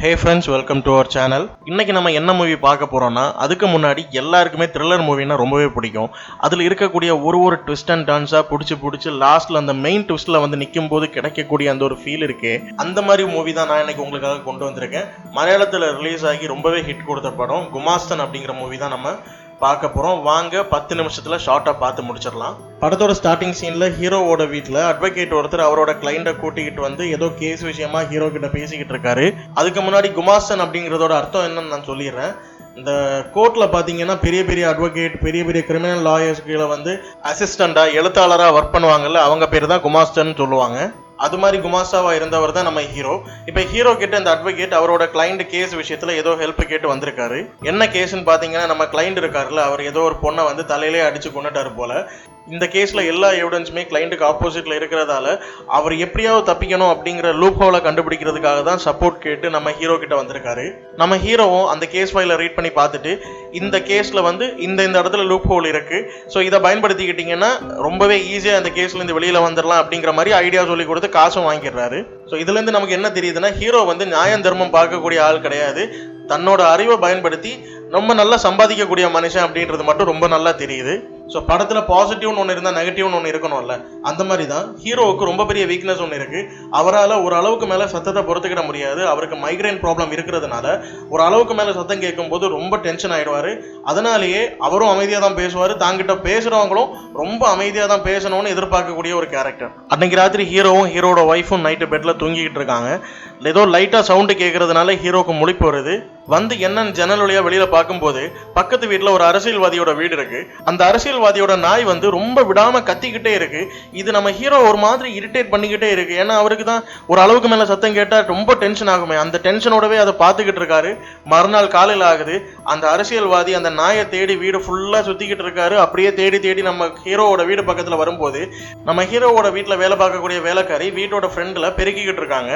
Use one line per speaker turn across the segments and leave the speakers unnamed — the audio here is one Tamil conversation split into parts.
Hey friends welcome to our channel இன்னைக்கு நம்ம என்ன மூவி பார்க்க போறோம்னா அதுக்கு முன்னாடி எல்லாருக்குமே த்ரில்லர் மூவினா ரொம்பவே பிடிக்கும். அதில் இருக்கக்கூடிய ஒரு ஒரு ட்விஸ்ட் அண்ட் டான்ஸாக பிடிச்சி பிடிச்சி லாஸ்ட்ல அந்த மெயின் ட்விஸ்ட்ல வந்து நிற்கும் போது கிடைக்கக்கூடிய அந்த ஒரு ஃபீல் இருக்கே. அந்த மாதிரி மூவி தான் நான் இன்னைக்கு உங்களுக்காக கொண்டு வந்திருக்கேன். மலையாளத்தில் ரிலீஸ் ஆகி ரொம்பவே ஹிட் கொடுத்த படம் குமாஸ்தன் அப்படிங்கிற மூவி தான் நம்ம பார்க்க போகிறோம் வாங்க பத்து நிமிஷத்தில் ஷார்ட்டாக பார்த்து முடிச்சிடலாம். படத்தோட ஸ்டார்டிங் சீனில் ஹீரோவோட வீட்டில் அட்வொகேட் ஒருத்தர் அவரோட கிளைண்ட்டை கூட்டிக்கிட்டு வந்து ஏதோ கேஸ் விஷயமா ஹீரோ கிட்ட பேசிக்கிட்டு இருக்காரு. அதுக்கு முன்னாடி குமாஸ்டன் அப்படிங்கிறதோட அர்த்தம் என்னன்னு நான் சொல்லிடுறேன். இந்த கோர்ட்டில் பார்த்தீங்கன்னா பெரிய பெரிய அட்வொகேட் பெரிய பெரிய கிரிமினல் லாயர்ஸ் கீழே வந்து அசிஸ்டண்டாக எழுத்தாளராக ஒர்க் பண்ணுவாங்கல்ல அவங்க பேர் தான் குமாஸ்தன் சொல்லுவாங்க. அது மாதிரி குமாஸாவா இருந்தவர் தான் நம்ம ஹீரோ இப்போ ஹீரோ கிட்ட இந்த அட்வொகேட் அவரோட கிளைண்ட் கேஸ் விஷயத்துல ஏதோ ஹெல்ப் கேட்டு வந்திருக்காரு. என்ன கேஸ்னு பாத்தீங்கன்னா நம்ம கிளைண்ட் இருக்காருல்ல அவர் ஏதோ ஒரு பொண்ணை வந்து தலையிலே அடிச்சு கொண்டுட்டாரு போல. இந்த கேஸில் எல்லா எவிடன்ஸுமே கிளைண்ட்டுக்கு ஆப்போசிட்டில் இருக்கிறதால அவர் எப்படியாவது தப்பிக்கணும் அப்படிங்கிற லூப் ஹோலை கண்டுபிடிக்கிறதுக்காக தான் சப்போர்ட் கேட்டு நம்ம ஹீரோ கிட்ட வந்திருக்காரு. நம்ம ஹீரோவும் அந்த கேஸ் ஃபைலை ரீட் பண்ணி பார்த்துட்டு இந்த கேஸில் வந்து இந்த இந்த இடத்துல லூப் ஹோல் இருக்கு. ஸோ இதை பயன்படுத்திக்கிட்டிங்கன்னா ரொம்பவே ஈஸியாக அந்த கேஸ்ல இருந்து வெளியில் வந்துடலாம் அப்படிங்கிற மாதிரி ஐடியா சொல்லி கொடுத்து காசும் வாங்கிடுறாரு. ஸோ இதுலேருந்து நமக்கு என்ன தெரியுதுன்னா ஹீரோ வந்து நியாயம் தர்மம் பார்க்கக்கூடிய ஆள் கிடையாது. தன்னோட அறிவை பயன்படுத்தி ரொம்ப நல்லா சம்பாதிக்கக்கூடிய மனுஷன் அப்படின்றது மட்டும் ரொம்ப நல்லா தெரியுது. ஸோ படத்தில் பாசிட்டிவ்னு ஒன்று இருந்தால் நெகட்டிவ்னு ஒன்று இருக்கணும்ல. அந்த மாதிரி தான் ஹீரோவுக்கு ரொம்ப பெரிய வீக்னஸ் ஒன்று இருக்கு. அவரால் ஒரு அளவுக்கு மேலே சத்தத்தை பொறுத்துக்கிட முடியாது. அவருக்கு மைக்ரைன் ப்ராப்ளம் இருக்கிறதுனால ஒரு அளவுக்கு மேலே சத்தம் கேட்கும்போது ரொம்ப டென்ஷன் ஆகிடுவார் அதனாலேயே அவரும் அமைதியாக தான் பேசுவார். தாங்கிட்ட பேசுகிறவங்களும் ரொம்ப அமைதியாக தான் பேசணும்னு எதிர்பார்க்கக்கூடிய ஒரு கேரக்டர் அன்னைக்கு ராத்திரி ஹீரோவும் ஹீரோட ஒய்ஃபும் நைட்டு பெட்டில் தூங்கிக்கிட்டு இருக்காங்க. ஏதோ லைட்டாக சவுண்டு கேட்கறதுனால ஹீரோக்கு முழிப்பு வருது. வந்து என்னன்னு ஜன்னல் வழியா வெளியில பார்க்கும்போது பக்கத்து வீட்டில் ஒரு அரசியல்வாதியோட வீடு இருக்கு. அந்த அரசியல்வாதியோட நாய் வந்து ரொம்ப விடாம கத்திக்கிட்டே இருக்கு. இது நம்ம ஹீரோ ஒரு மாதிரி இரிட்டேட் பண்ணிக்கிட்டே இருக்கு. ஏன்னா அவருக்கு தான் ஒரு அளவுக்கு மேல சத்தம் கேட்டா ரொம்ப டென்ஷன் ஆகுமே. அந்த டென்ஷனோடவே அதை பார்த்துக்கிட்டு இருக்காரு. மறுநாள் காலையில் ஆகுது. அந்த அரசியல்வாதி அந்த நாயை தேடி வீடு ஃபுல்லா சுத்திக்கிட்டு இருக்காரு. அப்படியே தேடி தேடி நம்ம ஹீரோவோட வீடு பக்கத்துல வரும்போது நம்ம ஹீரோவோட வீட்டில் வேலை பார்க்கக்கூடிய வேலைக்காரி வீட்டோட ஃப்ரெண்டில் பெருக்கிக்கிட்டு இருக்காங்க.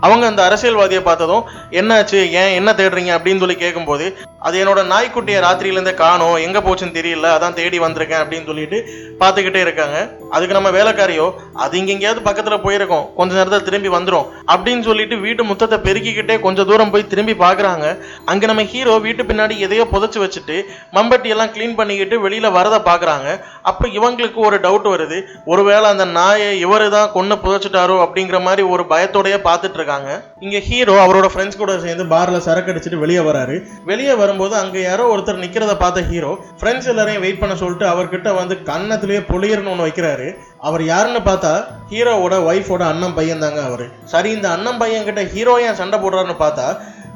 அவங்க அந்த அரசியல்வாதியை பார்த்ததும் என்னாச்சு? ஏன்? என்ன தேடுறீங்க? அப்படின்னு சொல்லி கேட்கும்போது அது என்னோட நாய்க்குட்டியை ராத்திரியிலேருந்தே காணோம். எங்கே போச்சுன்னு தெரியல. அதான் தேடி வந்திருக்கேன். அப்படின்னு சொல்லிட்டு பார்த்துக்கிட்டே இருக்காங்க. அதுக்கு நம்ம வேலைக்காரியோ அது இங்க எங்கேயாவது பக்கத்தில் போயிருக்கோம். கொஞ்ச நேரத்தில் திரும்பி வந்துடும் அப்படின்னு சொல்லிட்டு வீட்டு முத்தத்தை பெருக்கிக்கிட்டே கொஞ்சம் தூரம் போய் திரும்பி பார்க்குறாங்க அங்கே நம்ம ஹீரோ வீட்டு பின்னாடி எதையோ புதைச்சு வச்சுட்டு மம்பட்டி எல்லாம் க்ளீன் பண்ணிக்கிட்டு வெளியில் வரதை பார்க்குறாங்க அப்போ இவங்களுக்கு ஒரு டவுட் வருது. ஒருவேளை அந்த நாயை இவரு தான் கொன்று புதைச்சிட்டாரோ அப்படிங்கிற மாதிரி ஒரு பயத்தோடையே பார்த்துட்டு இருக்காங்க. இங்கே ஹீரோ அவரோட ஃப்ரெண்ட்ஸ் கூட சேர்ந்து பாரில் சரக்கு அடிச்சுட்டு வெளியே வராரு. வெளியே வரும்போது அங்கே யாரோ ஒருத்தர் நிற்கிறத பார்த்த ஹீரோ ஃப்ரெண்ட்ஸ் எல்லாரையும் வெயிட் பண்ண சொல்லிட்டு அவர்கிட்ட வந்து கன்னத்திலேயே பொழியர்னு ஒன்று வைக்கிறாரு. அவர் யாருன்னு பார்த்தா ஹீரோவோட ஒய்ஃபோட அண்ணன் பையன் தாங்க அவர். சரி இந்த அண்ணன் பையன் கிட்ட ஹீரோ ஏன் சண்டை போடுறாருன்னு பார்த்தா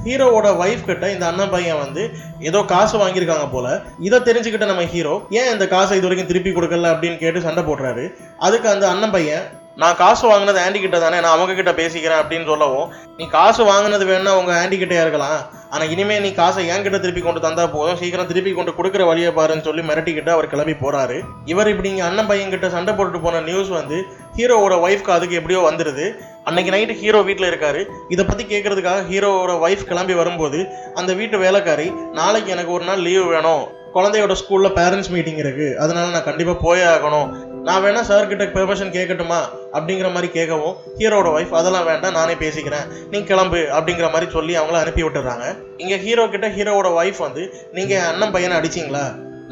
ஹீரோவோட ஒய்ஃப் கிட்ட இந்த அண்ணன் பையன் வந்து ஏதோ காசு வாங்கியிருக்காங்க போல. இதை தெரிஞ்சுக்கிட்ட நம்ம ஹீரோ ஏன் இந்த காசை இது வரைக்கும் திருப்பி கொடுக்கல அப்படின்னு கேட்டு சண்டை போடுறாரு. அதுக்கு அந்த அண்ணன் பையன் நான் காசு வாங்கினது ஆண்டி கிட்ட தானே நான் அவங்க கிட்ட பேசிக்கிறேன் அப்படின்னு சொல்லவும் நீ காசு வாங்கினது வேணா உங்க ஆண்டி கிட்டே இருக்கலாம். ஆனா இனிமே நீ காசை என் கிட்ட திருப்பி கொண்டு தந்தா போதும். சீக்கிரம் திருப்பி கொண்டு கொடுக்குற வழியை பாருன்னு சொல்லி மிரட்டிக்கிட்டு அவர் கிளம்பி போறாரு. இவர் இப்படி இங்க அண்ணன் பையன் கிட்ட சண்டை போட்டுட்டு போன நியூஸ் வந்து ஹீரோவோட ஒய்ஃப்க்கு அதுக்கு எப்படியோ வந்துடுது அன்னைக்கு நைட்டு ஹீரோ வீட்டில் இருக்காரு. இதை பத்தி கேட்கறதுக்காக ஹீரோவோட ஒய்ஃப் கிளம்பி வரும்போது அந்த வீட்டு வேலைக்காரி நாளைக்கு எனக்கு ஒரு நாள் லீவு வேணும். குழந்தையோட ஸ்கூல்ல பேரண்ட்ஸ் மீட்டிங் இருக்கு. அதனால நான் கண்டிப்பா போயே ஆகணும். நான் வேணா சார் கிட்ட பெர்மிஷன் கேட்கட்டுமா அப்படிங்கிற மாதிரி கேட்கவும் ஹீரோட ஒய்ஃப் அதெல்லாம் வேண்டாம் நானே பேசிக்கிறேன். நீ கிளம்பு அப்படிங்கிற மாதிரி சொல்லி அவங்கள அனுப்பி விட்டுறாங்க. இங்க ஹீரோ கிட்ட ஹீரோவோட ஒய்ஃப் வந்து நீங்க அண்ணன் பையனை அடிச்சிங்களா?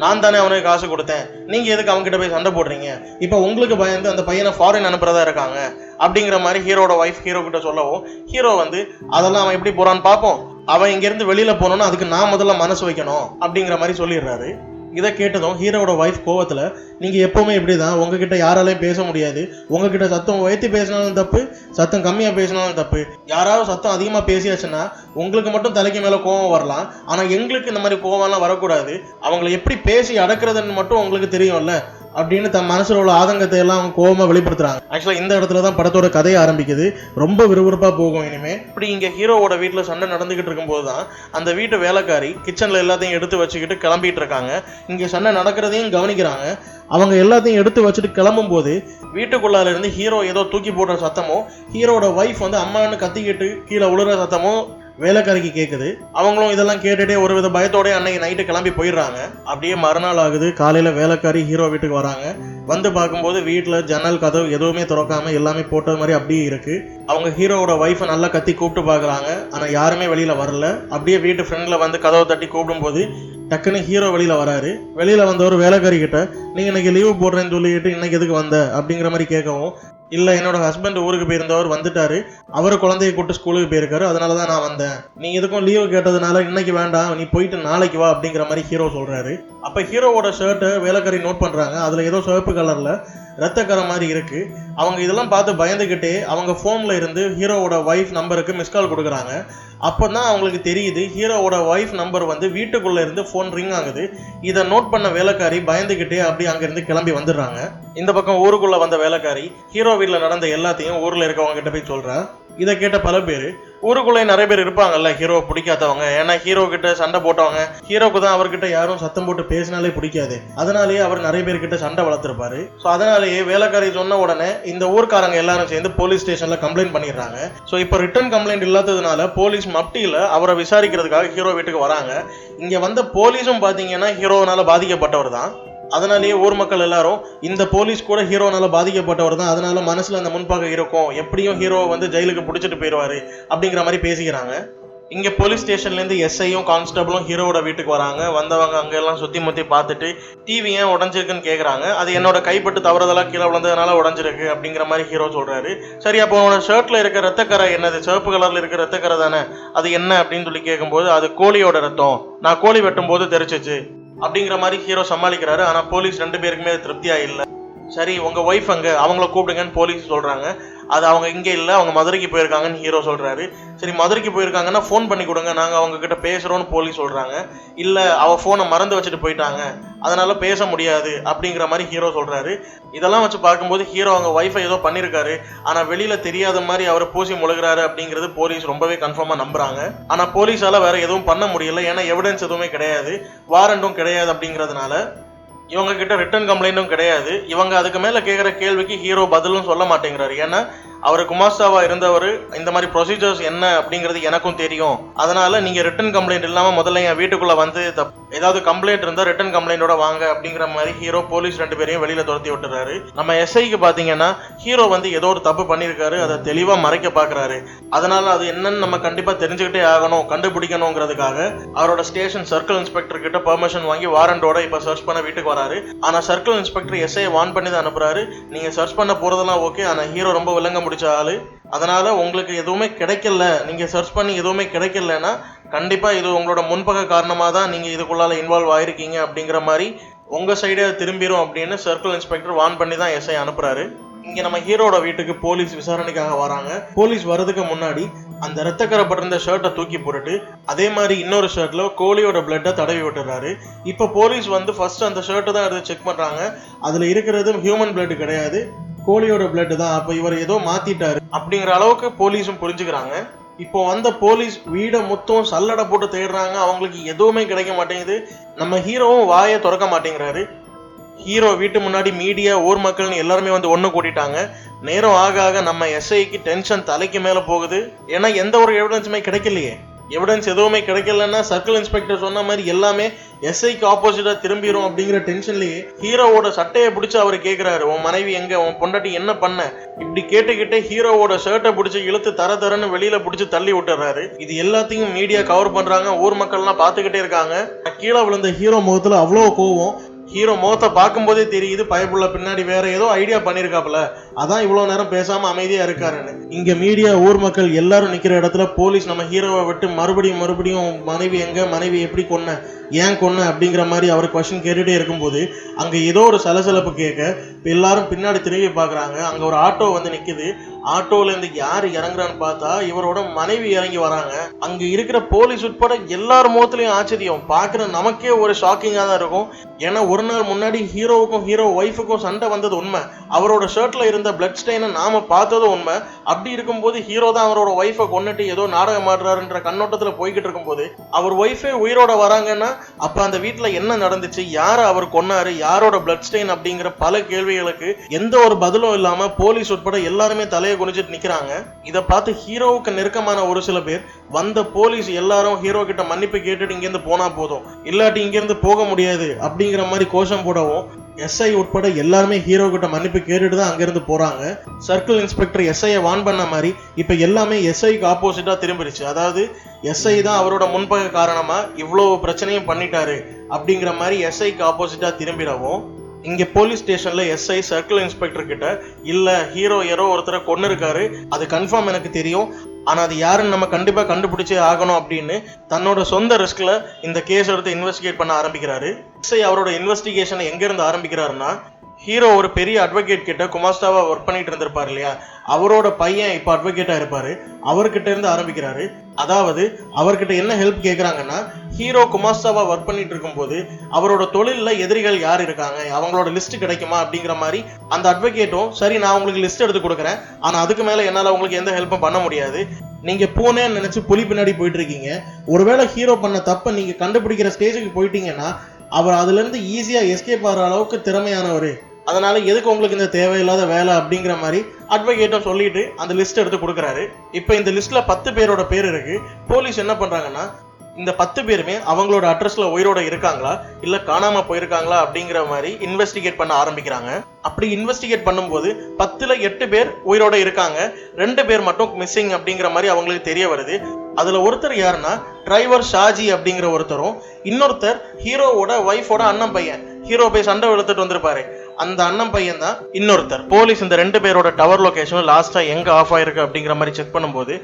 நான் தானே அவனுக்கு காசு கொடுத்தேன். நீங்க எதுக்கு அவங்ககிட்ட போய் சண்டை போடுறீங்க? இப்போ உங்களுக்கு பயந்து அந்த பையனை ஃபாரின் அனுப்புறதா இருக்காங்க. அப்படிங்கிற மாதிரி ஹீரோட ஒய்ஃப் ஹீரோ கிட்ட சொல்லவும் ஹீரோ வந்து அதெல்லாம் அவன் எப்படி போறான்னு பார்ப்போம் அவன் இங்கேருந்து வெளியில போனோம்னா அதுக்கு நான் முதல்ல மனசு வைக்கணும். அப்படிங்கிற மாதிரி சொல்லிடுறாரு. இதை கேட்டதும் ஹீரோவோட ஒய்ஃப் கோவத்தில் நீங்கள் எப்போவுமே இப்படி தான் உங்ககிட்ட யாராலையும் பேச முடியாது. உங்ககிட்ட சத்தம் உயர்த்தி பேசினாலும் தப்பு சத்தம் கம்மியாக பேசினாலும் தப்பு. யாராவது சத்தம் அதிகமாக பேசியாச்சுன்னா உங்களுக்கு மட்டும் தலைக்கு மேலே கோவம் வரலாம். ஆனால் எங்களுக்கு இந்த மாதிரி கோவம்லாம் வரக்கூடாது. அவங்கள எப்படி பேசி அடக்கிறதுன்னு மட்டும் உங்களுக்கு தெரியும்ல. அப்படின்னு தன் மனசுல உள்ள ஆதங்கத்தை எல்லாம் அவங்க கோவமா வெளிப்படுத்துறாங்க. ஆக்சுவலா இந்த இடத்துல தான் படத்தோட கதையை ஆரம்பிக்குது. ரொம்ப விறுவிறுப்பா போகும் இனிமே. இப்படி இங்க ஹீரோவோட வீட்டுல சண்டை நடந்துகிட்டு இருக்கும்போது தான் அந்த வீட்டு வேலைக்காரி கிச்சன்ல எல்லாத்தையும் எடுத்து வச்சுக்கிட்டு கிளம்பிட்டு இருக்காங்க. இங்க சண்டை நடக்கிறதையும் கவனிக்கிறாங்க. அவங்க எல்லாத்தையும் எடுத்து வச்சுட்டு கிளம்பும்போது வீட்டுக்குள்ளால இருந்து ஹீரோ ஏதோ தூக்கி போடுற சத்தமோ ஹீரோட ஒய்ஃப் வந்து அம்மான்னு கத்திக்கிட்டு கீழே விழுற சத்தமோ வேலைக்காரிக்கு கேட்குது அவங்களும் இதெல்லாம் கேட்டுட்டே ஒரு வித பயத்தோட அன்னைக்கு நைட்டு கிளம்பி போயிடுறாங்க. அப்படியே மறுநாள் ஆகுது. காலையில் வேலைக்காரி ஹீரோ வீட்டுக்கு வராங்க. வந்து பார்க்கும்போது வீட்டில் ஜன்னல் கதவு எதுவுமே திறக்காம எல்லாமே போட்டது மாதிரி அப்படியே இருக்கு. அவங்க ஹீரோவோட ஒய்ஃபை நல்லா கத்தி கூப்பிட்டு பார்க்குறாங்க. ஆனால் யாருமே வெளியில் வரல. அப்படியே வீட்டு ஃப்ரெண்டில் வந்து கதவை தட்டி கூப்பிடும்போது டக்குன்னு ஹீரோ வெளியில் வராரு. வெளியில் வந்தவர் வேலைக்காரி கிட்ட நீங்கள் இன்னைக்கு லீவு போடுறேன்னு சொல்லிட்டு இன்னைக்கு எதுக்கு வந்த? அப்படிங்கிற மாதிரி கேட்கவும் இல்லை என்னோட ஹஸ்பண்ட் ஊருக்கு போயிருந்தவர் வந்துட்டாரு. அவர் குழந்தைய கூட்டு ஸ்கூலுக்கு போயிருக்காரு. அதனால தான் நான் வந்தேன். நீ எதுக்கும் லீவு கேட்டதுனால இன்னைக்கு வேண்டாம். நீ போயிட்டு நாளைக்கு வா அப்படிங்கிற மாதிரி ஹீரோ சொல்கிறாரு அப்போ ஹீரோவோட ஷர்ட்டை வேலைக்காரி நோட் பண்ணுறாங்க அதில் ஏதோ சிவப்பு கலரில் ரத்தக்கரை மாதிரி இருக்குது அவங்க இதெல்லாம் பார்த்து பயந்துக்கிட்டே அவங்க ஃபோனில் இருந்து ஹீரோவோட ஒய்ஃப் நம்பருக்கு மிஸ்கால் கொடுக்குறாங்க. அப்போ தான் அவங்களுக்கு தெரியுது ஹீரோவோட ஒய்ஃப் நம்பர் வந்து வீட்டுக்குள்ளே இருந்து ஃபோன் ரிங் ஆகுது இதை நோட் பண்ண வேலைக்காரி பயந்துக்கிட்டே அப்படியே அங்கேருந்து கிளம்பி வந்துடுறாங்க. இந்த பக்கம் ஊருக்குள்ளே வந்த வேலைக்காரி ஹீரோ வீட்டில் நடந்த எல்லாத்தையும் ஊரில் இருக்கவங்க கிட்ட போய் சொல்கிறேன் இதை கேட்ட பல பேர் ஊருக்குள்ளே நிறைய பேர் இருப்பாங்கல்ல ஹீரோ பிடிக்காதவங்க. ஏன்னா ஹீரோ கிட்ட சண்டை போட்டவங்க ஹீரோக்கு தான் அவர்கிட்ட யாரும் சத்தம் போட்டு பேசினாலே பிடிக்காது. அதனாலேயே அவர் நிறைய பேர்கிட்ட சண்டை வளர்த்துருப்பாரு. ஸோ அதனாலேயே வேலைக்காரி சொன்ன உடனே இந்த ஊர்க்காரங்க எல்லாரும் சேர்ந்து போலீஸ் ஸ்டேஷன்ல கம்ப்ளைண்ட் பண்ணிடுறாங்க. ஸோ இப்போ ரிட்டர்ன் கம்ப்ளைண்ட் இல்லாததுனால போலீஸ் மப்டியில் அவரை விசாரிக்கிறதுக்காக ஹீரோ வீட்டுக்கு வராங்க. இங்கே வந்த போலீஸும் பார்த்தீங்கன்னா ஹீரோனால பாதிக்கப்பட்டவர் தான். அதனாலேயே ஊர் மக்கள் எல்லாரும் இந்த போலீஸ் கூட ஹீரோனால பாதிக்கப்பட்டவர் தான். அதனால மனசுல அந்த முன்பாக இருக்கும். எப்படியும் ஹீரோவை வந்து ஜெயிலுக்கு பிடிச்சிட்டு போயிடுவாரு அப்படிங்கிற மாதிரி பேசிக்கிறாங்க. இங்க போலீஸ் ஸ்டேஷன்ல இருந்து எஸ்ஐயும் கான்ஸ்டபிளும் ஹீரோவோட வீட்டுக்கு வராங்க. வந்தவங்க அங்க எல்லாம் சுத்தி முத்தி பார்த்துட்டு டிவி ஏன் உடஞ்சிருக்குன்னு கேக்குறாங்க. அது என்னோட கைப்பட்டு தவறுதலாக கீழே விழுந்ததுனால உடஞ்சிருக்கு அப்படிங்கிற மாதிரி ஹீரோ சொல்றாரு. சரி அப்போ உன்னோட ஷர்ட்ல இருக்க ரத்தக்கரை என்னது? சிவப்பு கலர்ல இருக்க ரத்தக்கரை தானே? அது என்ன அப்படின்னு சொல்லி கேட்கும்போது அது கோழியோட ரத்தம். நான் கோழி வெட்டும் போது தெரிச்சிச்சு அப்படிங்கிற மாதிரி ஹீரோ சமாளிக்கிறாரு. ஆனால் போலீஸ் ரெண்டு பேருக்குமே திருப்தியாக இல்லை. சரி உங்க ஒய்ஃப் அங்க அவங்கள கூப்பிடுங்கன்னு போலீஸ் சொல்றாங்க. அது அவங்க இங்க இல்ல அவங்க மதுரைக்கு போயிருக்காங்கன்னு ஹீரோ சொல்றாரு. சரி மதுரைக்கு போயிருக்காங்கன்னா ஃபோன் பண்ணி கொடுங்க நாங்க அவங்க கிட்ட பேசுறோம்னு போலீஸ் சொல்றாங்க. இல்ல அவ போனை மறந்து வச்சுட்டு போயிட்டாங்க. அதனால பேச முடியாது அப்படிங்கிற மாதிரி ஹீரோ சொல்றாரு. இதெல்லாம் வச்சு பார்க்கும்போது ஹீரோ அவங்க ஒய்ஃபை ஏதோ பண்ணிருக்காரு. ஆனா வெளியில தெரியாத மாதிரி அவர் பூசி முழுகிறாரு அப்படிங்கிறது போலீஸ் ரொம்பவே கன்ஃபார்மா நம்புறாங்க. ஆனா போலீஸால வேற எதுவும் பண்ண முடியல. ஏன்னா எவிடன்ஸ் எதுவுமே கிடையாது. வாரண்டும் கிடையாது அப்படிங்கிறதுனால இவங்க கிட்ட ரிட்டர்ன் கம்ப்ளைண்ட்டும் கிடையாது. இவங்க அதுக்கு மேல கேட்குற கேள்விக்கு ஹீரோ பதிலும் சொல்ல மாட்டேங்கிறாரு. ஏன்னா அவர் குமாஸ்தாவா இருந்தவர் இந்த மாதிரி ப்ரொசீஜர்ஸ் என்ன அப்படிங்கிறது எனக்கும் தெரியும். அதனால நீங்க ரிட்டன் கம்ப்ளைண்ட் இல்லாம முதல்ல என் வீட்டுக்குள்ள வந்து தப்- ஏதாவது கம்ப்ளைண்ட் இருந்தா ரிட்டன் கம்ப்ளைண்டோட வாங்க அப்படிங்கிற மாதிரி ஹீரோ போலீஸ் ரெண்டு பேரையும் வெளியில துரத்தி விட்டுறாரு. நம்ம எஸ்ஐக்கு பாத்தீங்கன்னா ஹீரோ வந்து ஏதோ ஒரு தப்பு பண்ணியிருக்காரு அதை தெளிவா மறைக்க பாக்குறாரு. அதனால அது என்னன்னு நம்ம கண்டிப்பா தெரிஞ்சுக்கிட்டே ஆகணும் கண்டுபிடிக்கணுங்கிறதுக்காக. அவரோட ஸ்டேஷன் சர்க்கிள் இன்ஸ்பெக்டர் கிட்ட பெர்மிஷன் வாங்கி வாரண்டோட இப்ப சர்ச் பண்ண வீட்டுக்கு வராரு. ஆனா சர்க்கிள் இன்ஸ்பெக்டர் எஸ்ஐ வான் பண்ணி தான் அனுப்புறாரு. நீங்க சர்ச் பண்ண போறதெல்லாம் ஓகே ஆனா ஹீரோ ரொம்ப விலங்க பிடிச்ச ஆளு. அதனால உங்களுக்கு எதுவுமே கிடைக்கல. நீங்க சர்ச் பண்ணி எதுவுமே கிடைக்கலன்னா கண்டிப்பா இது உங்களோட முன்பக காரணமா தான் நீங்க இதுக்குள்ளால இன்வால்வ் ஆயிருக்கீங்க அப்படிங்கிற மாதிரி உங்க சைடே திரும்பிரும் அப்படின்னு சர்க்கிள் இன்ஸ்பெக்டர் வான் பண்ணி தான் எஸ்ஐ அனுப்புறாரு. இங்க நம்ம ஹீரோட வீட்டுக்கு போலீஸ் விசாரணைக்காக வராங்க. போலீஸ் வர்றதுக்கு முன்னாடி அந்த ரத்தக்கரை பட்டிருந்த ஷர்ட்டை தூக்கி போட்டுட்டு அதே மாதிரி இன்னொரு ஷர்ட்ல கோழியோட பிளட்டை தடவி விட்டுறாரு. இப்போ போலீஸ் வந்து ஃபர்ஸ்ட் அந்த ஷர்ட்டை தான் எடுத்து செக் பண்றாங்க. அதுல இருக்கிறது ஹியூமன் பிளட் கிடையாது. கோழியோட பிளட் தான். அப்ப இவர் ஏதோ மாத்திட்டாரு. அப்படிங்கிற அளவுக்கு போலீஸும் புரிஞ்சுக்கிறாங்க. இப்போ வந்த போலீஸ் வீடை மொத்தம் சல்லடை போட்டு தேடுறாங்க. அவங்களுக்கு எதுவுமே கிடைக்க மாட்டேங்குது. நம்ம ஹீரோவும் வாயை திறக்க மாட்டேங்கிறாரு. ஹீரோ வீட்டு முன்னாடி மீடியா ஊர் மக்கள்னு எல்லாருமே வந்து ஒன்று கூட்டிட்டாங்க. நேரம் ஆக ஆக நம்ம எஸ்ஐக்கு டென்ஷன் தலைக்கு மேலே போகுது. ஏன்னா எந்த ஒரு எவிடன்ஸுமே கிடைக்கலையே. எவிடன்ஸ் எதுவுமே கிடைக்கலன்னா சர்க்கிள் இன்ஸ்பெக்டர் சொன்ன மாதிரி எல்லாமே எஸ்ஐக்கு ஆப்போசிட்டா திரும்பிடும் அப்படிங்கிற டென்ஷன்லயே ஹீரோவோட சட்டையை பிடிச்சு அவர் கேட்கிறாரு உன் மனைவி எங்க? உன் பொண்டாட்டி என்ன பண்ண? இப்படி கேட்டுக்கிட்டே ஹீரோவோட ஷர்ட்டை பிடிச்சி இழுத்து தர தரன்னு வெளியில பிடிச்சி தள்ளி விட்டுறாரு. இது எல்லாத்தையும் மீடியா கவர் பண்றாங்க. ஊர் மக்கள்லாம் பார்த்துக்கிட்டே இருக்காங்க. கீழே விழுந்த ஹீரோ முகத்துல அவ்வளோ கோவம். ஹீரோ மோத்த பார்க்கும்போதே தெரியுது பயப்புள்ள பின்னாடி வேற ஏதோ ஐடியா பண்ணிருக்காப்ல அதான் இவ்வளவு நேரம் பேசாம அமைதியா இருக்காருன்னு. இங்க மீடியா ஊர் மக்கள் எல்லாரும் நிக்கிற இடத்துல போலீஸ் நம்ம ஹீரோவை விட்டு மறுபடியும் மறுபடியும் மனைவி எங்க மனைவி எப்படி கொன்ன ஏன் கொன்ன அப்படிங்கிற மாதிரி அவர் கொஸ்டின் கேட்டுட்டே இருக்கும்போது அங்க ஏதோ ஒரு சலசலப்பு கேட்க எல்லாரும் பின்னாடி திரும்பி பாக்குறாங்க அங்க ஒரு ஆட்டோ வந்து நிக்குது. ஆட்டோல இருந்து யார் இறங்குறான்னு பார்த்தா இவரோட மனைவி இறங்கி வராங்க. அங்க இருக்கிற போலீஸ் உட்பட எல்லார் முகத்திலையும் ஆச்சரியம். பாக்குற நமக்கே ஒரு ஷாக்கிங்கா தான் இருக்கும். ஏன்னா ஒரு நாள் முன்னாடி ஹீரோவுக்கும் ஹீரோ ஒய்ஃபுக்கும் சண்டை வந்தது உண்மை. அவரோட ஷர்ட்ல இருந்த பிளட் ஸ்டெயினை நாம பார்த்ததும் உண்மை. அப்படி இருக்கும்போது ஹீரோ தான் அவரோட ஒய்ஃபை கொண்டுட்டு ஏதோ நாடகம் ஆடுறாருன்ற கண்ணோட்டத்துல போய்கிட்டு இருக்கும்போது அவர் ஒய்ஃபே உயிரோட வராங்கன்னா அப்ப அந்த வீட்டுல என்ன நடந்துச்சு? யாரை அவர் கொன்னாரு? யாரோட பிளட் ஸ்டெயின் அப்படிங்கிற பல கேள்விகளுக்கு எந்த ஒரு பதிலும் இல்லாம போலீஸ் உட்பட எல்லாருமே தலைய தலையை குனிஞ்சிட்டு நிற்கிறாங்க இதை பார்த்து ஹீரோவுக்கு நெருக்கமான ஒரு சில பேர் வந்த போலீஸ் எல்லாரும் ஹீரோ கிட்ட மன்னிப்பு கேட்டுட்டு இங்கேருந்து போனா போதும். இல்லாட்டி இங்கேருந்து போக முடியாது. அப்படிங்கிற மாதிரி கோஷம் போடவும் எஸ்ஐ உட்பட எல்லாருமே ஹீரோ கிட்ட மன்னிப்பு கேட்டுட்டு தான் அங்கிருந்து போறாங்க. சர்க்கிள் இன்ஸ்பெக்டர் எஸ்ஐயை வான் பண்ண மாதிரி இப்போ எல்லாமே எஸ்ஐக்கு ஆப்போசிட்டா திரும்பிடுச்சு அதாவது எஸ்ஐ தான் அவரோட முன்பக காரணமா இவ்வளவு பிரச்சனையும் பண்ணிட்டாரு. அப்படிங்கிற மாதிரி எஸ்ஐக்கு ஆப்போசிட்டா திரும்பிடவும் இங்கே போலீஸ் ஸ்டேஷனில் எஸ்ஐ சர்க்கிள் இன்ஸ்பெக்டர் கிட்ட இல்லை ஹீரோ யாரோ ஒருத்தரை கொண்டு இருக்காரு அது கன்ஃபார்ம் எனக்கு தெரியும். ஆனால் அது யாருன்னு நம்ம கண்டிப்பாக கண்டுபிடிச்சே ஆகணும் அப்படின்னு தன்னோட சொந்த ரிஸ்கில் இந்த கேஸ் எடுத்து இன்வெஸ்டிகேட் பண்ண ஆரம்பிக்கிறாரு. எஸ்ஐ அவரோட இன்வெஸ்டிகேஷனை எங்கேருந்து ஆரம்பிக்கிறாருன்னா ஹீரோ ஒரு பெரிய அட்வொகேட் கிட்ட குமாஸ்டாவா ஒர்க் பண்ணிட்டு இருந்திருப்பாரு இல்லையா? அவரோட பையன் இப்போ அட்வொகேட்டா இருப்பாரு. அவர்கிட்ட இருந்து ஆரம்பிக்கிறாரு. அதாவது அவர்கிட்ட என்ன ஹெல்ப் கேட்குறாங்கன்னா ஹீரோ குமாஸ்தாவா ஒர்க் பண்ணிட்டு இருக்கும்போது அவரோட தொழிலில் எதிரிகள் யார் இருக்காங்க? அவங்களோட லிஸ்ட் கிடைக்குமா? அப்படிங்கிற மாதிரி அந்த அட்வொகேட்டும் சரி நான் உங்களுக்கு லிஸ்ட் எடுத்து கொடுக்குறேன். ஆனா அதுக்கு மேல என்னால உங்களுக்கு எந்த ஹெல்ப்பும் பண்ண முடியாது. நீங்க பூனேன்னு நினைச்சு புலி பின்னாடி போயிட்டு இருக்கீங்க. ஒருவேளை ஹீரோ பண்ண தப்ப நீங்க கண்டுபிடிக்கிற ஸ்டேஜுக்கு போயிட்டீங்கன்னா அவர் அதுல இருந்து ஈஸியா எஸ்கேப் ஆகிற அளவுக்கு திறமையானவர். அதனால எதுக்கு உங்களுக்கு இந்த தேவையில்லாத வேலை அப்படிங்கிற மாதிரி அட்வொகேட்டும் சொல்லிட்டு அந்த லிஸ்ட் எடுத்து கொடுக்குறாரு. இப்போ இந்த லிஸ்ட்ல பத்து பேரோட பேர் இருக்கு. போலீஸ் என்ன பண்றாங்கன்னா இந்த பத்து பேருமே அவங்களோட அட்ரஸ்ல உயிரோட இருக்காங்களா? இல்ல காணாம போயிருக்காங்களா அப்படிங்கிற மாதிரி இன்வெஸ்டிகேட் பண்ண ஆரம்பிக்கிறாங்க. அப்படி இன்வெஸ்டிகேட் பண்ணும்போது பத்துல எட்டு பேர் உயிரோட இருக்காங்க. ரெண்டு பேர் மட்டும் மிஸ்ஸிங் அப்படிங்கிற மாதிரி அவங்களுக்கு தெரிய வருது. அதுல ஒருத்தர் யாருன்னா டிரைவர் ஷாஜி அப்படிங்கிற ஒருத்தரும் இன்னொருத்தர் ஹீரோவோட ஒய்ஃபோட அண்ணன் பையன். ஹீரோ போய் சண்டை விழுத்துட்டு வந்திருப்பாரு. அந்த அண்ணன் பையன் தான் இன்னொருத்தர். போலீஸ் இந்த ரெண்டு பேரோட டவர் லொகேஷனும் லாஸ்டா எங்க ஆஃப் ஆயிருக்கு அப்படிங்கிற மாதிரி செக் பண்ணும்போது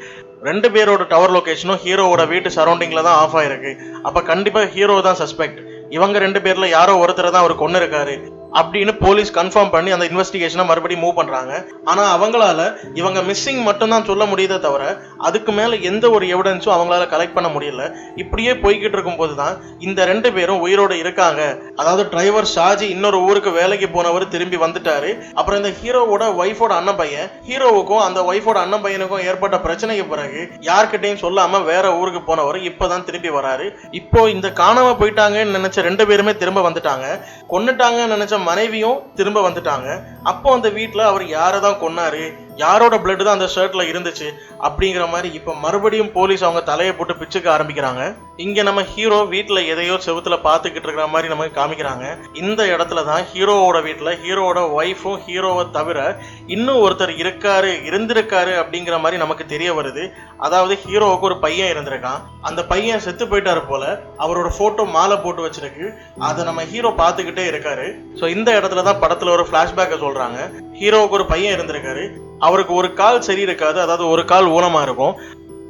ரெண்டு பேரோட டவர் லொகேஷனும் ஹீரோவோட வீட்டு சரௌண்டிங்ல தான் ஆஃப் ஆயிருக்கு. அப்ப கண்டிப்பா ஹீரோ தான் சஸ்பெக்ட் இவங்க ரெண்டு பேர்ல யாரோ ஒருத்தர் தான் அவர் கொண்டு இருக்காரு அப்படின்னு போலீஸ் கன்ஃபார்ம் பண்ணி அந்த இன்வெஸ்டிகேஷனை மறுபடியும் மூவ் பண்ணுறாங்க ஆனால் அவங்களால இவங்க மிஸ்ஸிங் மட்டும்தான் சொல்ல முடியுதே தவிர அதுக்கு மேலே எந்த ஒரு எவிடன்ஸும் அவங்களால கலெக்ட் பண்ண முடியல. இப்படியே போய்கிட்டு இருக்கும்போது தான் இந்த ரெண்டு பேரும் உயிரோட இருக்காங்க. அதாவது டிரைவர் ஷாஜி இன்னொரு ஊருக்கு வேலைக்கு போனவர் திரும்பி வந்துட்டாரு. அப்புறம் இந்த ஹீரோவோட ஒய்ஃபோட அண்ணன் பையன் ஹீரோவுக்கும் அந்த ஒய்ஃபோட அண்ணன் பையனுக்கும் ஏற்பட்ட பிரச்சனைக்கு பிறகு யார்கிட்டையும் சொல்லாம வேற ஊருக்கு போனவர் இப்பதான் திரும்பி வராரு. இப்போ இந்த காணாம போயிட்டாங்கன்னு நினைச்ச ரெண்டு பேருமே திரும்ப வந்துட்டாங்க. கொன்னுட்டாங்கன்னு நினைச்ச மனைவியும் திரும்ப வந்துட்டாங்க. அப்போ அந்த வீட்டில் அவர் யாரை தான் கொன்னாரு? யாரோட பிளட் தான் அந்த ஷர்ட்ல இருந்துச்சு அப்படிங்கிற மாதிரி இப்போ மறுபடியும் போலீஸ் அவங்க தலையை போட்டு பிச்சுக்க ஆரம்பிக்கிறாங்க. இங்க நம்ம ஹீரோ வீட்டில் எதையோ செவுத்துல பார்த்துக்கிட்டு இருக்கிற மாதிரி நமக்கு காமிக்கிறாங்க. இந்த இடத்துல தான் ஹீரோவோட வீட்டில் ஹீரோவோட ஒய்ஃபும் ஹீரோவை தவிர இன்னும் ஒருத்தர் இருக்காரு இருந்திருக்காரு அப்படிங்கிற மாதிரி நமக்கு தெரிய வருது. அதாவது ஹீரோவுக்கு ஒரு பையன் இருந்திருக்கான். அந்த பையன் செத்து போயிட்டாரு போல அவரோட போட்டோ மாலை போட்டு வச்சிருக்கு. அதை நம்ம ஹீரோ பார்த்துக்கிட்டே இருக்காரு. ஸோ இந்த இடத்துல தான் படத்துல ஒரு ஃபிளாஷ்பேக்கை சொல்றாங்க. ஹீரோவுக்கு ஒரு பையன் இருந்திருக்காரு. அவருக்கு ஒரு கால் சரி இருக்காது அதாவது ஒரு கால் ஊனமாக இருக்கும்.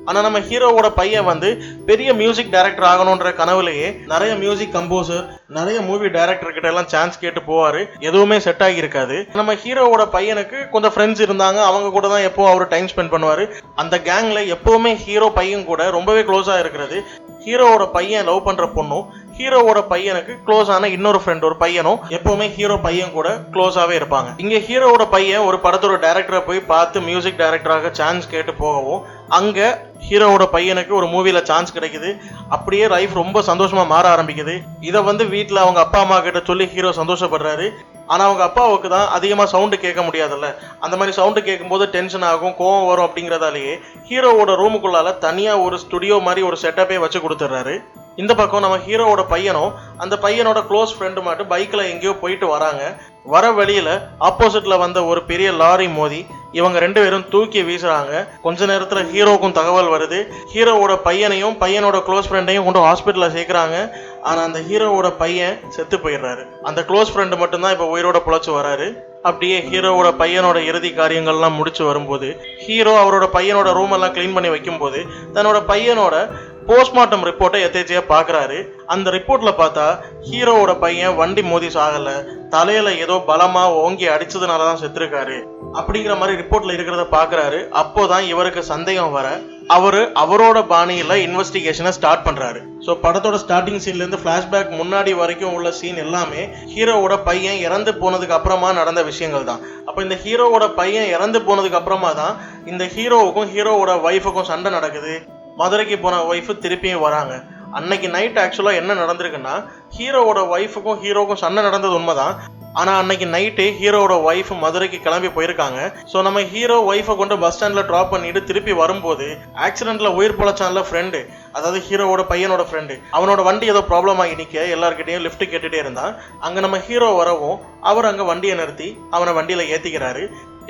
ஆனால் நம்ம ஹீரோவோட பையன் வந்து பெரிய மியூசிக் டைரக்டர் ஆகணுன்ற கனவுலேயே நிறைய மியூசிக் கம்போசர் நிறைய மூவி டைரக்டர் கிட்ட எல்லாம் சான்ஸ் கேட்டு போவார். எதுவுமே செட் ஆகியிருக்காது நம்ம ஹீரோவோட பையனுக்கு கொஞ்சம் ஃப்ரெண்ட்ஸ் இருந்தாங்க அவங்க கூட தான் எப்போ அவர் டைம் ஸ்பெண்ட் பண்ணுவார். அந்த கேங்கில் எப்போவுமே ஹீரோ பையன் கூட ரொம்பவே க்ளோஸாக இருக்கிறது. ஹீரோவோட பையன் லவ் பண்ணுற பொண்ணும் ஹீரோவோட பையனுக்கு க்ளோஸ் ஆன இன்னொரு ஃப்ரெண்ட் ஒரு பையனும் எப்பவுமே ஹீரோ பையன் கூட க்ளோஸாவே இருப்பாங்க. இங்க ஹீரோவோட பையன் ஒரு படத்தோட டேரக்டரை போய் பார்த்து மியூசிக் டைரக்டராக சான்ஸ் கேட்டு போகவும் அங்க ஹீரோவோட பையனுக்கு ஒரு மூவியில் சான்ஸ் கிடைக்குது. அப்படியே லைஃப் ரொம்ப சந்தோஷமா மாற ஆரம்பிக்குது. இதை வந்து வீட்டில் அவங்க அப்பா அம்மா கிட்ட சொல்லி ஹீரோ சந்தோஷப்படுறாரு. ஆனால் அவங்க அப்பாவுக்கு தான் அதிகமாக சவுண்டு கேட்க முடியாதுல்ல. அந்த மாதிரி சவுண்டு கேட்கும்போது டென்ஷன் ஆகும் கோவம் வரும் அப்படிங்கிறதாலேயே ஹீரோவோட ரூமுக்குள்ளால தனியாக ஒரு ஸ்டுடியோ மாதிரி ஒரு செட்டப்பே வச்சு கொடுத்துட்றாரு. இந்த பக்கம் நம்ம ஹீரோவோட பையனும் அந்த பையனோட க்ளோஸ் ஃப்ரெண்டு மட்டும் பைக்கில் எங்கேயோ போயிட்டு வராங்க. வர வழியில் ஆப்போசிட்டில் வந்த ஒரு பெரிய லாரி மோதி இவங்க ரெண்டு பேரும் தூக்கி வீசுறாங்க. கொஞ்ச நேரத்தில் ஹீரோவுக்கும் தகவல் வருது. ஹீரோவோட பையனையும் பையனோட க்ளோஸ் ஃப்ரெண்டையும் கொண்டு ஹாஸ்பிட்டலில் சேர்க்குறாங்க. ஆனால் அந்த ஹீரோவோட பையன் செத்து போயிடுறாரு. அந்த க்ளோஸ் ஃப்ரெண்டு மட்டும்தான் இப்போ உயிரோட பிழைச்சி வராரு. அப்படியே ஹீரோவோட பையனோட இறுதி காரியங்கள்லாம் முடிச்சு வரும்போது ஹீரோ அவரோட பையனோட ரூம் எல்லாம் க்ளீன் பண்ணி வைக்கும்போது தன்னோட பையனோட போஸ்ட்மார்ட்டம் ரிப்போர்ட்டை எத்தேச்சியாக பார்க்கறாரு அந்த ரிப்போர்ட்டில் பார்த்தா ஹீரோவோட பையன் வண்டி மோதி சாகலை தலையில் ஏதோ பலமாக ஓங்கி அடித்ததுனால தான் செத்துருக்காரு. அப்படிங்கிற மாதிரி ரிப்போர்ட்டில் இருக்கிறத பார்க்குறாரு அப்போதான் இவருக்கு சந்தேகம் வர அவர் அவரோட பாணியில் இன்வெஸ்டிகேஷனை ஸ்டார்ட் பண்ணுறாரு ஸோ படத்தோட ஸ்டார்டிங் சீன்லேருந்து ஃப்ளாஷ்பேக் முன்னாடி வரைக்கும் உள்ள சீன் எல்லாமே ஹீரோவோட பையன் இறந்து போனதுக்கு அப்புறமா நடந்த விஷயங்கள் தான். அப்போ இந்த ஹீரோவோட பையன் இறந்து போனதுக்கு அப்புறமா தான் இந்த ஹீரோவுக்கும் ஹீரோவோட ஒய்ஃபுக்கும் சண்டை நடக்குது. மதுரைக்கு போன ஒய்ஃபு திருப்பியும் வராங்க. அன்னைக்கு நைட் ஆக்சுவலாக என்ன நடந்திருக்குன்னா ஹீரோவோட ஒய்ஃபுக்கும் ஹீரோவுக்கும் சண்டை நடந்தது உண்மைதான். ஆனால் அன்னைக்கு நைட்டு ஹீரோவோட ஒய்ஃப் மதுரைக்கு கிளம்பி போயிருக்காங்க. ஸோ நம்ம ஹீரோ ஒய்ஃபை கொண்டு பஸ் ஸ்டாண்டில் ட்ராப் பண்ணிட்டு திருப்பி வரும்போது ஆக்சிடென்ட்ல உயிர் பழச்சான்ல ஃப்ரெண்டு அதாவது ஹீரோவோட பையனோட ஃப்ரெண்டு அவனோட வண்டி ஏதோ ப்ராப்ளம் ஆகி நிற்க எல்லார்கிட்டயும் லிஃப்ட் கேட்டுட்டே இருந்தான். அங்கே நம்ம ஹீரோ வரவும் அவர் அங்கே வண்டியை நிறுத்தி அவனை வண்டியில் ஏற்றிக்கிறாரு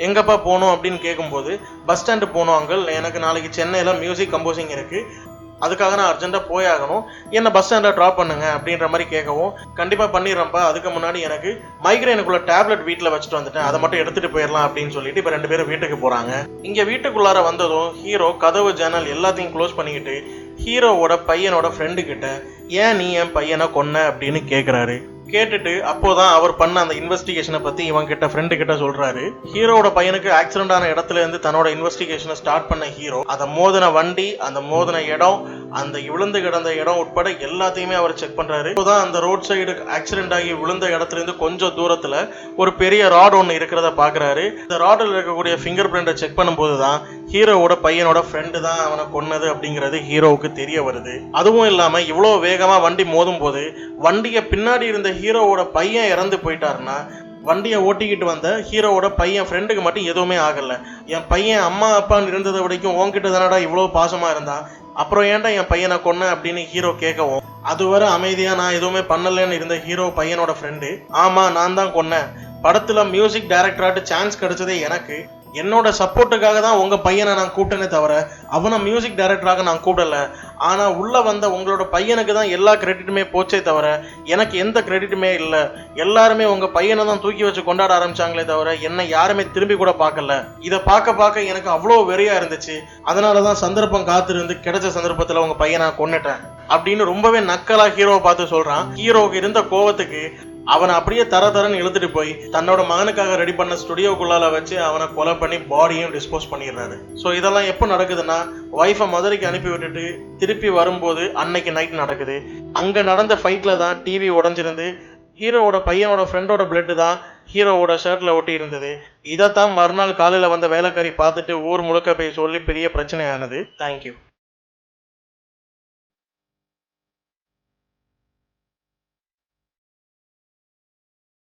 எங்கப்பா போகணும்? அப்படின்னு கேட்கும்போது பஸ் ஸ்டாண்டு போகணும் அங்கிள் எனக்கு நாளைக்கு சென்னையில் மியூசிக் கம்போசிங் இருக்குது அதுக்காக நான் அர்ஜென்ட்டாக போய் ஆகணும். என்ன பஸ் ஸ்டாண்டில் ட்ராப் பண்ணுங்க அப்படின்ற மாதிரி கேட்கவும் கண்டிப்பாக பண்ணிடுறேன்ப்பா அதுக்கு முன்னாடி எனக்கு மைக்ரைனுக்குள்ள டேப்லெட் வீட்டில் வச்சுட்டு வந்துட்டேன். அதை மட்டும் எடுத்துகிட்டு போயிடலாம் அப்படின்னு சொல்லிட்டு இப்போ ரெண்டு பேரும் வீட்டுக்கு போகிறாங்க இங்கே வீட்டுக்குள்ளார வந்ததும் ஹீரோ கதவு ஜன்னல் எல்லாத்தையும் க்ளோஸ் பண்ணிக்கிட்டு ஹீரோவோட பையனோட ஃப்ரெண்டு கிட்ட ஏன் நீ என் பையனை கொன்ன? அப்படின்னு கேட்குறாரு கேட்டுட்டு அப்போதான் அவர் பண்ண அந்த இன்வெஸ்டிகேஷனை பத்தி இவன் கிட்ட ஃப்ரெண்டு கிட்ட சொல்றாரு. ஹீரோட பையனுக்கு ஆக்சிடென்ட் ஆன இடத்துல இருந்து தன்னோட இன்வெஸ்டிகேஷனை ஸ்டார்ட் பண்ண ஹீரோ அந்த மோதின வண்டி அந்த மோதின இடம் அந்த விழுந்து கிடந்த இடம் உட்பட எல்லாத்தையுமே அவர் செக் பண்றாரு. இப்போதான் அந்த ரோட் சைடு ஆக்சிடென்ட் ஆகி விழுந்த இடத்துல இருந்து கொஞ்சம் தூரத்துல ஒரு பெரிய ராட் ஒன்று இருக்கிறத பாக்குறாரு. இந்த ராடில் இருக்கக்கூடிய ஃபிங்கர் பிரிண்டை செக் பண்ணும்போது தான் ஹீரோவோட பையனோட ஃப்ரெண்டு தான் அவனை கொன்னது அப்படிங்கிறது ஹீரோவுக்கு தெரிய வருது. அதுவும் இல்லாம இவ்வளோ வேகமா வண்டி மோதும் போது வண்டியை பின்னாடி இருந்த ஹீரோவோட பையன் இறந்து போயிட்டாருன்னா வண்டியை ஓட்டிக்கிட்டு வந்த ஹீரோவோட பையன் ஃப்ரெண்டுக்கு மட்டும் எதுவுமே ஆகலை. என் பையன் அம்மா அப்பான்னு இருந்ததை வரைக்கும் உன்கிட்ட தானடா இவ்வளோ பாசமாக இருந்தான் அப்புறம் ஏன்டா என் பையனை கொன்ன அப்படின்னு ஹீரோ கேட்கவும் அதுவரை அமைதியாக நான் எதுவுமே பண்ணலன்னு இருந்த ஹீரோ பையனோட ஃப்ரெண்டு ஆமாம் நான் தான் கொன்னேன். படத்தில் மியூசிக் டைரக்டராட்டு சான்ஸ் கிடைச்சதே எனக்கு. என்னோட சப்போர்ட்டுக்காக தான் உங்கள் பையனை நான் கூப்பிட்டேனே தவிர அவனை மியூசிக் டைரக்டராக நான் கூப்பிடல. ஆனால் உள்ளே வந்த உங்களோட பையனுக்கு தான் எல்லா கிரெடிட்டுமே போச்சே தவிர எனக்கு எந்த கிரெடிட்டுமே இல்லை. எல்லாருமே உங்கள் பையனை தான் தூக்கி வச்சு கொண்டாட ஆரம்பிச்சாங்களே தவிர என்னை யாருமே திரும்பி கூட பார்க்கல. இதை பார்க்க பார்க்க எனக்கு அவ்வளோ வெறியாக இருந்துச்சு. அதனால தான் சந்தர்ப்பம் காத்திருந்து கிடைச்ச சந்தர்ப்பத்தில் உங்கள் பையனை கொண்டுட்டேன் அப்படின்னு ரொம்பவே நக்கலாக ஹீரோவை பார்த்து சொல்கிறான் ஹீரோவுக்கு இருந்த கோவத்துக்கு அவனை அப்படியே தர தரன்னு இழுத்துட்டு போய் தன்னோட மகனுக்காக ரெடி பண்ண ஸ்டுடியோக்குள்ளால வச்சு அவனை கொலை பண்ணி பாடியும் டிஸ்போஸ் பண்ணிடுறாரு. ஸோ இதெல்லாம் எப்போ நடக்குதுன்னா ஒய்ஃபை மதுரைக்கு அனுப்பி விட்டுட்டு திருப்பி வரும்போது அன்னைக்கு நைட் நடக்குது. அங்கே நடந்த ஃபைட்டில் தான் டிவி உடஞ்சிருந்து ஹீரோவோட பையனோட ஃப்ரெண்டோட பிளட்டு தான் ஹீரோவோட ஷர்ட்டில் ஒட்டி இருந்தது. இதைத்தான் மறுநாள் காலையில் வந்த வேலைக்காரி பார்த்துட்டு ஊர் முழுக்க போய் சொல்லி பெரிய பிரச்சனையானது. தேங்க்யூ